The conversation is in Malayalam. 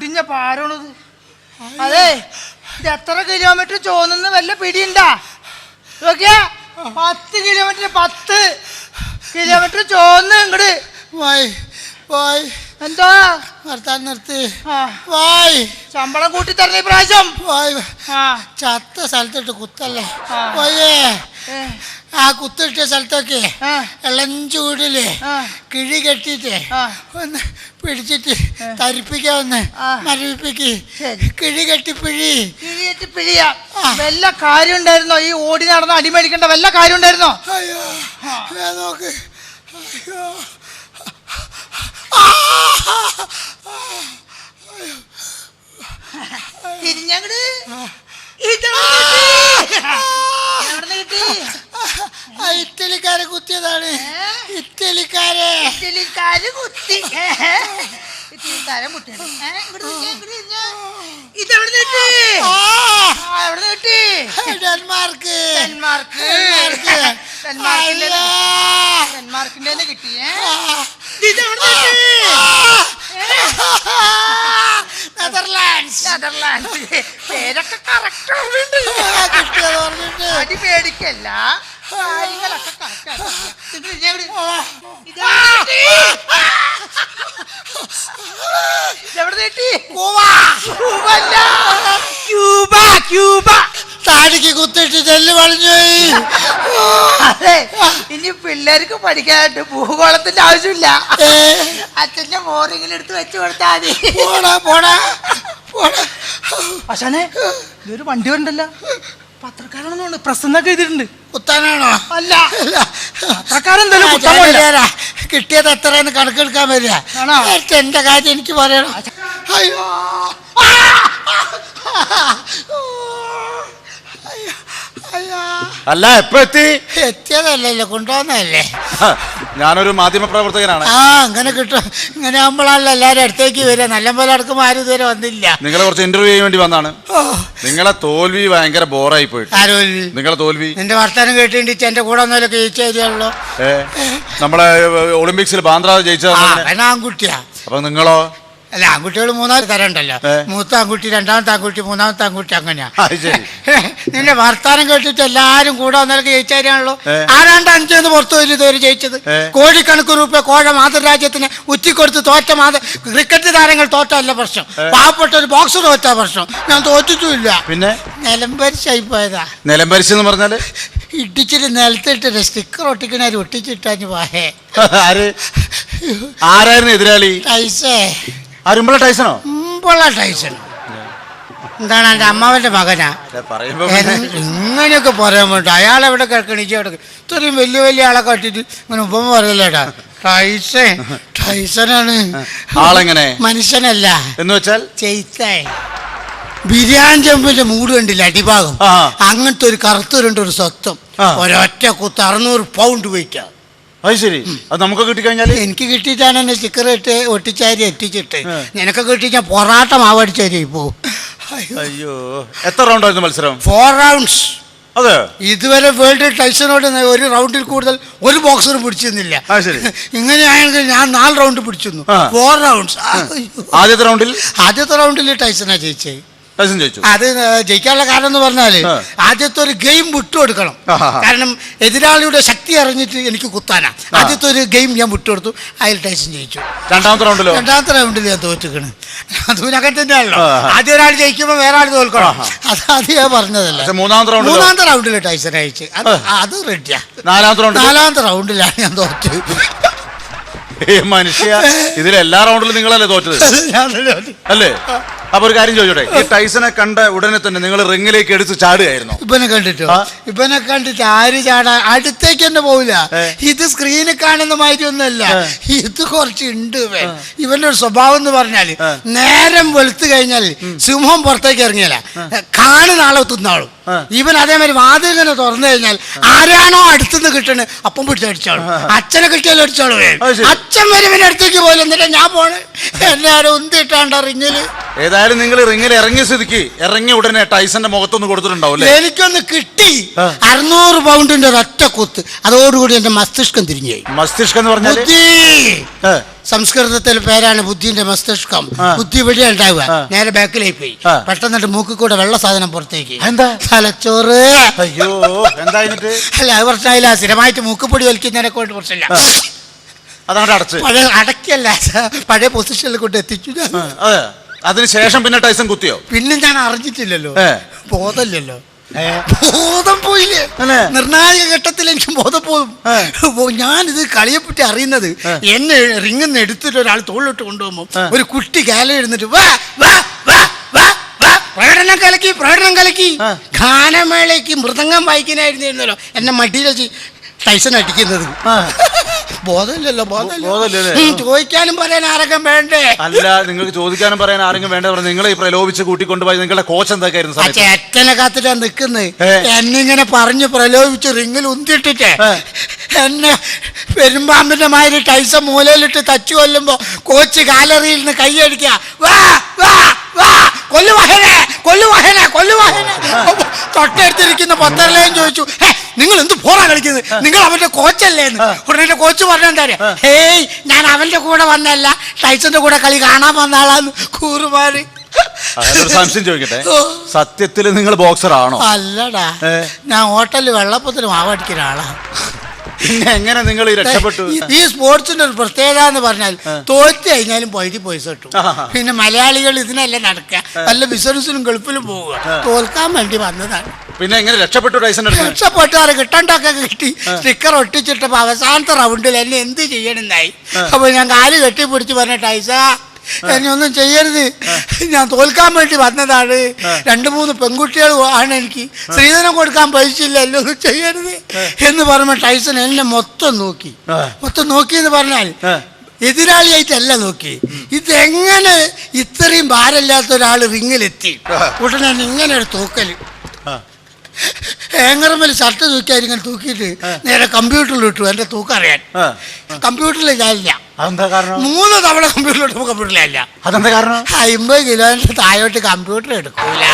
മുടിഞ്ഞ പാരാണത്. അതെ ഇത് എത്ര കിലോമീറ്റർ ചോന്നെന്ന് വല്ല പിടിയുണ്ടാ? നോക്കിയാ പത്ത് കിലോമീറ്റർ പത്ത് കിലോമീറ്റർ ചോന്ന് ഇങ്ങട്. വായ് വായ്. എന്താ? നിർത്താൻ നിർത്തി. ആ. വായ്. ശമ്പളം കൂട്ടി തരണ ഈ പ്രാവശ്യം വായ്. ആ. ചത്ത സ്ഥലത്തിട്ട് കുത്തല്ലേ? ആ. ഏ, ആ കുത്തിട്ട സ്ഥലത്തൊക്കെ ഇളം ചൂടിൽ. കിഴി കെട്ടിട്ട് ഒന്ന് പിടിച്ചിട്ട് തരിപ്പിക്കാൻ ഒന്ന്. മരവിപ്പിക്ക്. കിഴി കെട്ടി പിഴി കിഴിയേറ്റ് പിഴിയാ. വല്ല കാര്യം ഉണ്ടായിരുന്നോ ഈ ഓടി നടന്ന് അടിമേടിക്കേണ്ട വല്ല കാര്യം ഉണ്ടായിരുന്നോ അയ്യോ നോക്ക്. അയ്യോ. തിരിഞ്ഞങ്ങട് ആ. ഇറ്റലിക്കാരെ കുത്തിയതാണ്. ഇറ്റലിക്കാര്. ഇറ്റലിക്കാരെ കുത്തി. ഇറ്റലിക്കാരൻ കുത്തിയത്. കിട്ടി കിട്ടി ഡെൻമാർക്ക്. ഡെൻമാർക്ക്. ഡെൻമാർക്ക്. ഡെൻമാർക്കിന്റെ തന്നെ കിട്ടിയേ. നെതർലാൻഡ്സ്. നെതർലാൻഡ്സ്. നെതർലാൻഡ് പേരൊക്കെ കറക്റ്റ് ഓർമ്മയുണ്ട് കിട്ടിയത്. അടി പേടിക്കല്ല. കാര്യങ്ങളൊക്കെ കറക്റ്റ് എവിടെ? നീട്ടി കൂവ. ക്യൂബല്ല. Cuba Cuba. താടിക്ക് കുത്തിട്ട് ചെല്ല് വളഞ്ഞു പോയി. അതെ. ഇനി പിള്ളേർക്ക് പഠിക്കാനായിട്ട് ഭൂഗോളത്തിന്റെ ആവശ്യമില്ല. ഏ, അച്ഛന്റെ മോറിങ്ങിൽ എടുത്ത് വെച്ച് കൊടുത്താൽ മതി. പോടാ പോടാ പോടാ. അശാനെ ഇതൊരു വണ്ടി ഉണ്ടല്ലോ പത്രക്കാരാണെന്നുണ്ട്. പ്രസന്നൊക്കെ എഴുതിയിട്ടുണ്ട്. കുത്താനാണോ? അല്ല. അല്ല. പത്രക്കാരൻ കിട്ടിയത് എത്രയെന്ന് കണക്കെടുക്കാൻ വരിക. എന്റെ കാര്യം എനിക്ക് പറയണം. അയ്യോ. അല്ല എപ്പോ എത്തി? എത്തിയതല്ലല്ലോ കൊണ്ടുവന്നതല്ലേ. ഹ, ഞാനൊരു മാധ്യമ പ്രവർത്തകനാണ് ആ അങ്ങനെ കിട്ടും ഇങ്ങനെ ആകുമ്പോഴാണല്ലോ എല്ലാവരും അടുത്തേക്ക് വരിക. നല്ലപോലെ അടുക്കുമ്പോൾ ആരും ഇതുവരെ വന്നില്ല. നിങ്ങളെ കുറച്ച് ഇന്റർവ്യൂ ചെയ്യാൻ വേണ്ടി വന്നാണ്. നിങ്ങളെ തോൽവി ഭയങ്കര ബോറായി പോയിട്ട് ആരോ നിങ്ങളെ തോൽവി? നിന്റെ വർത്താനം കേട്ടിട്ട് എന്റെ കൂടെ ഒന്നുമല്ലോ ജയിച്ചു തരികയുള്ളൂ നമ്മളെ ഒളിമ്പിക്സിൽ ബാന്ദ്ര അവൻ ആൺകുട്ടിയാ അപ്പൊ നിങ്ങളോ? അല്ല ആൺകുട്ടികൾ മൂന്നാൽ തരം ഉണ്ടല്ലോ മൂത്ത ആൺകുട്ടി രണ്ടാമത്തെ ആൺകുട്ടി മൂന്നാമത്തെ ആൺകുട്ടി അങ്ങനെയാ. നിന്റെ വർത്താനം കേട്ടിട്ട് എല്ലാരും കൂടെ വന്നാലൊക്കെ ജയിച്ചാരാണല്ലോ. ആരാണ്ട് അഞ്ചെന്ന് പുറത്തു വരും ഇതുവരെ ജയിച്ചത്. കോടിക്കണക്ക് രൂപ കോഴ മാതൃരാജ്യത്തിന് ഉറ്റിക്കൊടുത്ത് തോറ്റ മാത ക്രിക്കറ്റ് താരങ്ങൾ തോറ്റല്ല പ്രശ്നം. പാവപ്പെട്ട ഒരു ബോക്സർ തോറ്റ പ്രശ്നം. ഞാൻ തോറ്റിട്ടുമില്ല. പിന്നെ? നിലംപരിശായി പോയതാ. നിലംപരിശ് എന്ന് പറഞ്ഞാൽ? ഇടിച്ചിട്ട് നിലത്തിട്ട് സ്റ്റിക്കർ ഒട്ടിക്കണ ഒട്ടിച്ചിട്ടാഞ്ഞ് പോയേ? ആര്? ആരായിരുന്നു എതിരാളി? അരുമ്പള ടൈസണോ? മുമ്പുള്ള ടൈസൺ. എന്താണ് എന്റെ അമ്മാവന്റെ മകനാ? ഇങ്ങനെയൊക്കെ പറയാൻ വേണ്ട? അയാൾ എവിടെ കിടക്കണിച്ച് കിടക്ക് ഇത്രയും വലിയ വലിയ ആളെ കട്ടിട്ട് ഇങ്ങനെ ഉപമ പറയല്ലേടാ ടൈസൻ ടൈസനാണ് ആളെങ്ങനെ? മനുഷ്യനല്ല. എന്ന് വെച്ചാൽ? ചെയ്ത്തേ. ബിരിയാണി ചെമ്പിന്റെ മൂട് കണ്ടില്ല അടിഭാഗം? അങ്ങനത്തെ ഒരു കറുത്തുരുണ്ട് ഒരു സ്വത്വം. ഒരൊറ്റ കുത്ത് അറുന്നൂറ് പൗണ്ട് വെയിറ്റാ അത് ശരി. അത് നമുക്ക് കിട്ടിക്കഴിഞ്ഞാൽ എനിക്ക് കിട്ടിയിട്ടാണ് എന്നെ ഇട്ട് ഒട്ടിച്ചാരി എത്തിച്ചിട്ട്. കിട്ടി കിട്ടിച്ചാൽ പൊറാട്ട മാവടിച്ചാരി ഇപ്പോ. അയ്യോ. എത്ര റൗണ്ടായിരുന്നു മത്സരം? ഫോർ റൗണ്ട്സ് അതെ. ഇതുവരെ വേൾഡ് ടൈസനോട് ഒരു റൗണ്ടിൽ കൂടുതൽ ഒരു ബോക്സറും പിടിച്ചിരുന്നില്ല. ഇങ്ങനെയാണെങ്കിൽ ഞാൻ നാല് റൗണ്ട് പിടിച്ചിരുന്നു. ഫോർ റൗണ്ട്സ് ആദ്യത്തെ റൗണ്ടിൽ ആദ്യത്തെ റൗണ്ടിൽ ടൈസനാ ജയിച്ചേ. ടൈസൺ ജയിച്ചു അത് ജയിക്കാനുള്ള കാരണം എന്ന് പറഞ്ഞാൽ ആദ്യത്തെ ഒരു ഗെയിം വിട്ടുകൊടുക്കണം. കാരണം എതിരാളിയുടെ ശക്തി അറിഞ്ഞിട്ട് എനിക്ക് കുത്താനാ. ആദ്യത്തെ ഒരു ഗെയിം ഞാൻ വിട്ടുകൊടുത്തു. അതിൽ ടൈസൺ ജയിച്ചു. രണ്ടാമത്തെ റൗണ്ടിലോ? രണ്ടാമത്തെ റൗണ്ടിൽ ഞാൻ തോറ്റിക്കണ്. അതുനൊക്കെ തന്നെയാണല്ലോ. ആദ്യം ഒരാൾ ജയിക്കുമ്പോൾ വേറെ ആൾ തോൽക്കണം. അത് അത് ഞാൻ പറഞ്ഞതല്ല. മൂന്നാമത്തെ മൂന്നാമത്തെ റൗണ്ടിൽ ടൈസൺ അയച്ചു. അത് റെഡിയാ. നാലാമത്തെ റൗണ്ടിൽ നാലാമത്തെ റൗണ്ടിലാണ് ഞാൻ തോറ്റു മനുഷ്യ ഇതിൽ എല്ലാ റൗണ്ടിലും നിങ്ങളല്ലേ തോറ്റത്. അല്ലേ? അപ്പൊ ഒരു കാര്യം ചോദിച്ചോട്ടെ? ഈ ടൈസനെ കണ്ട ഉടനെ തന്നെ നിങ്ങൾ റിങ്ങിലേക്ക് എടുത്ത് ചാടുകയായിരുന്നു. ഇവനെ കണ്ടിട്ടോ. ഇവനെ കണ്ടിട്ട് ആര് ചാടാ? അടുത്തേക്ക് തന്നെ പോവില്ല. ഇത് സ്ക്രീനിൽ കാണുന്ന മാതിരി ഒന്നല്ല ഇത് കുറച്ച് ഉണ്ട് ഇവന്റെ ഒരു സ്വഭാവം എന്ന് പറഞ്ഞാൽ നേരം വെളുത്തു കഴിഞ്ഞാൽ സിംഹം പുറത്തേക്ക് ഇറങ്ങിയല്ല. കാണുന്ന ആളെ തിന്നാളും. ഇവൻ അതേമാതിരി വാതിൽ ഇങ്ങനെ തുറന്നു കഴിഞ്ഞാൽ ആരാണോ അടുത്തുനിന്ന് കിട്ടണ് അപ്പം പിടിച്ചടിച്ചോളും അച്ഛനെ കിട്ടിയാലും അടിച്ചോളും. അച്ഛൻ വരും ഇവന്റെ അടുത്തേക്ക് പോലും എന്നിട്ട് ഞാൻ പോണ്. എന്നെ ആരും ഉന്തിട്ടാണ്ട് റിങ്ങിൽ. ഏതായാലും നിങ്ങൾ റിങ്ങിൽ ഇറങ്ങി സ്ഥിതിക്ക് ഇറങ്ങി ഉടനെ ടൈസന്റെ മുഖത്തൊന്ന് കൊടുത്തിട്ടുണ്ടാവും എനിക്കൊന്ന് കിട്ടി. അറുന്നൂറ് പൗണ്ടിന്റെ ഒരൊറ്റ കുത്ത്. അതോടുകൂടി എന്റെ മസ്തിഷ്കം തിരിഞ്ഞുപോയി. മസ്തിഷ്കം എന്ന് പറഞ്ഞാൽ ബുദ്ധി. സംസ്കൃതത്തിൽ പേരാണ് ബുദ്ധിന്റെ മസ്തിഷ്കം. ബുദ്ധി ഇവിടെ ഉണ്ടാവുക നേരെ ബാക്കിലേക്ക് പോയി. പെട്ടെന്നിട്ട് മൂക്കിൽ കൂടെ വെള്ള സാധനം പുറത്തേക്ക്. എന്താ? തലച്ചോറ്. അയ്യോ എന്താ അല്ല അത് പ്രശ്നമില്ല സ്ഥിരമായിട്ട് മൂക്കുപൊടി വലിക്കുന്നതിനെ കൊണ്ട് പ്രശ്നമില്ല. അതാണ് അടച്ച്. പഴയ അടക്കല്ല പഴയ പൊസിഷനിൽ കൊണ്ട് എത്തിച്ചു അതിനുശേഷം പിന്നെ ടൈസൺ കുത്തിയോ പിന്നെ ഞാൻ അറിഞ്ഞിട്ടില്ലല്ലോ ഏ. ബോധമില്ലല്ലോ ബോധം പോയില്ലേ അല്ലേ? നിർണായക ഘട്ടത്തിൽ എനിക്ക് ബോധം പോകും ഏ. ഞാനിത് കളിയെപ്പറ്റി അറിയുന്നത് ഏ. എന്നെ റിങ്ങിന്ന് എടുത്തിട്ട് ഒരാൾ തോളിലിട്ട് കൊണ്ടുപോകുമ്പോ ഏ. ഒരു കുട്ടി കാല എഴുന്നിട്ട് വാ വാ വാ വാ വാ പ്രകടനം കലക്കി പ്രകടനം കലക്കി ആ. ഗാനമേളയ്ക്ക് മൃദംഗം വായിക്കാനായിരുന്നല്ലോ എന്നെ മടിയിൽ വെച്ച് ടൈസൺ അടിക്കുന്നത് ആ. ബോധമില്ലല്ലോ ബോധമില്ലല്ലേ? ചോദിക്കാനും പറയാൻ ആരെങ്കിലും വേണ്ടേ? അല്ല നിങ്ങൾക്ക് ചോദിക്കാനും പറയാൻ ആരെങ്കിലും വേണ്ട പറഞ്ഞു നിങ്ങളെ ഈ പ്രലോഭിച്ച് കൂട്ടിക്കൊണ്ടുപോയി നിങ്ങളുടെ കോച്ച് എന്തൊക്കെയായിരുന്നു ചേട്ടനെ കാത്തിട്ടാ നിക്കുന്നത്. എന്നിങ്ങനെ പറഞ്ഞു പ്രലോഭിച്ച് റിങ്ങിൽ ഉന്തിട്ടിട്ട്. എന്നെ പെരുമ്പാമ്പിന്റെ മാതിരി ടൈസ മൂലയിലിട്ട് തച്ചു കൊല്ലുമ്പോ കോച്ച് ഗാലറിയിൽ നിന്ന് കൈയടിക്കുക വാ വാ വാ. കൊല്ലുവാഹനെ കൊല്ലുവാഹനെ കൊല്ലുവാഹനെ തൊട്ടടുത്തിരിക്കുന്ന പത്തരലേയും ചോദിച്ചു "ഹേ, നിങ്ങൾ എന്ത് പോറാ കളിക്കുന്നത്? നിങ്ങൾ അവന്റെ കോച്ചല്ലേ എന്ന്. ഉടനെ എന്റെ കോച്ച് പറഞ്ഞെന്താ ഹേയ് ഞാൻ അവന്റെ കൂടെ വന്നല്ല ടൈസന്റെ കൂടെ കളി കാണാൻ വന്ന ആളാന്ന് കൂറുമാര്. സംശയം ചോദിക്കട്ടെ. സത്യത്തിൽ നിങ്ങൾ ബോക്സർ ആണോ അല്ലടാ. ഞാൻ ഹോട്ടലിൽ വെള്ളപ്പത്തിന് മാവടിക്കുന്ന ആളാണ് പിന്നെ എങ്ങനെ നിങ്ങൾ രക്ഷപ്പെട്ടു? ഈ- സ്പോർട്സിന്റെ ഒരു പ്രത്യേകത എന്ന് പറഞ്ഞാൽ തോറ്റ് കഴിഞ്ഞാലും പകുതി പൈസ കിട്ടും. പിന്നെ മലയാളികൾ ഇതിനല്ല നടക്കുക. വല്ല ബിസിനസ്സിലും ഗൾഫിലും പോവുക. തോൽക്കാൻ വേണ്ടി വന്നതാണ്. പിന്നെ എങ്ങനെ രക്ഷപ്പെട്ടു ടൈസന്റെ രക്ഷപ്പെട്ടു രക്ഷപ്പെട്ടാറ് കിട്ടണ്ടൊക്കെ കിട്ടി. സ്റ്റിക്കർ ഒട്ടിച്ചിട്ടപ്പോ അവസാനത്തെ റൗണ്ടിൽ എന്നെ എന്ത് ചെയ്യണമെന്നായി അപ്പൊ ഞാൻ കാൽ കെട്ടിപ്പിടിച്ച് പറഞ്ഞ ടൈസ എന്നെ ഒന്നും ചെയ്യരുത്. ഞാൻ തോൽക്കാൻ വേണ്ടി വന്നതാണ്. രണ്ട് മൂന്ന് പെൺകുട്ടികൾ ആണ് എനിക്ക്. സ്ത്രീധനം കൊടുക്കാൻ പൈസയില്ല എന്നൊന്നും ഒന്നും ചെയ്യരുത് എന്ന് പറഞ്ഞ ടൈസൺ എന്നെ മൊത്തം നോക്കി. മൊത്തം നോക്കി എന്ന് പറഞ്ഞാൽ. എതിരാളിയായിട്ടല്ല നോക്കി. ഇതെങ്ങനെ ഇത്രയും ഭാരമില്ലാത്ത ഒരാൾ റിങ്ങിലെത്തി ഉടനെ ഇങ്ങനെ ഒരു തൂക്കൽ. ആ. ഏങ്ങറമ്മൽ ഷർട്ട് ഇങ്ങനെ തൂക്കിയിട്ട് നേരെ കമ്പ്യൂട്ടറിൽ ഇട്ടു എന്റെ തൂക്കം അറിയാൻ കമ്പ്യൂട്ടറിൽ ഞാനില്ല. അതെന്താ കാരണം? മൂന്ന് തവണ കമ്പ്യൂട്ടറിൽ ഇട്ടപ്പോൾ കമ്പ്യൂട്ടറിലല്ല അതെന്താ കാരണം? അമ്പത് കിലോമീറ്റർ താഴോട്ട് കമ്പ്യൂട്ടർ എടുക്കൂല.